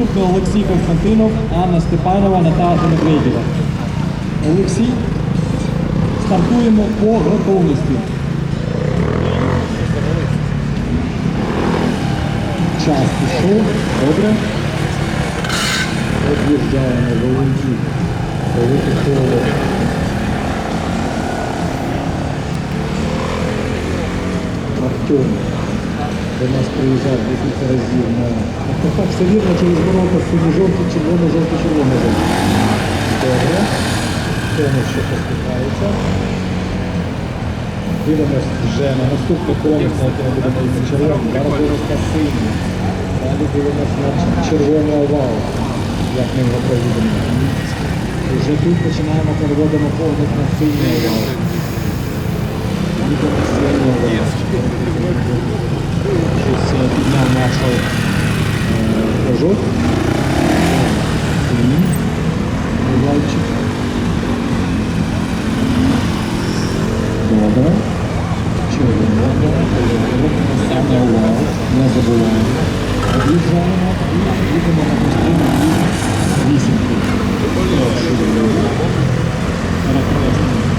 Наступний Олексій Константинов, Анна Степанова, Наталя Медведєва. Олексій, стартуємо по готовності. Час пішов, добре. Об'їжджаємо Волинці. Велике коло. Артем до нас приїжджав декілька разів на автопак. Все вірно через ворота сині-жовті, червоно-жовті, червоно-жовті. Добре. Тому що посміхається. Дивимось вже на наступний конкурс, на який ми будемо йти червоний. Зараз дивимось на. Далі дивимось на червоний овал, як ми його проведемо. І Вже тут починаємо переводимо погляд на синій овал. На синій овал. Синій овальчик. Добре. Червоно, саме увагу, не забуваємо. Об'їжджаємо і їдемо на постійну вісімку. Перекреслюємо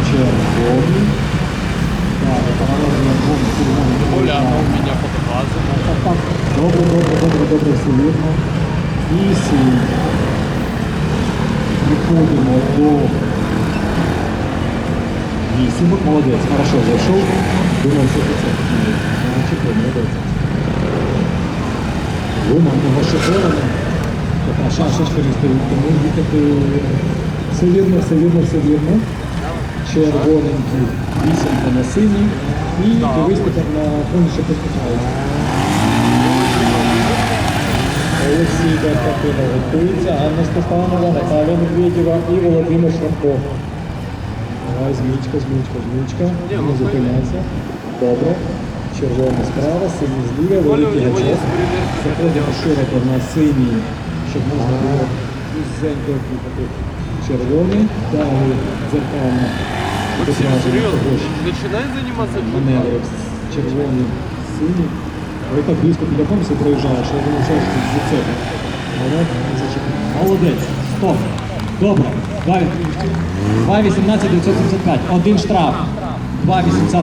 червоний. Под глазом. Так, так. Добре, добре, добре, добре, все вірно. І синій. Приходимо до вісімок. Молодець, хорошо зайшов. Думав, що це. Чекай, молодець. Його шифровано. Така не стоїть, тому їхати все вірно, все вірно, все вірно. Червоненький, вісімка на синій. І дивись тепер на фоні, що поспіхається. Олексій Карпатина готується, Анна Степанова, Наталя Медведєва і Володимир Шрамко. Давай, змічка, змічка, змічка. Не зупиняйся. Добре. Червоний справа, синій зліва, великий гачок. Заходимо широко на синій, щоб можна було вузенько об'їхати. Червоний, далі дзеркально. Що начинай заниматься маневри червоний, синій. Ви так близько біля конкурсу проїжджаєш, я думаю, що тут зацепить. Але не. Молодець. Стоп. Добре. 2 18 975. Один штраф. 2 800.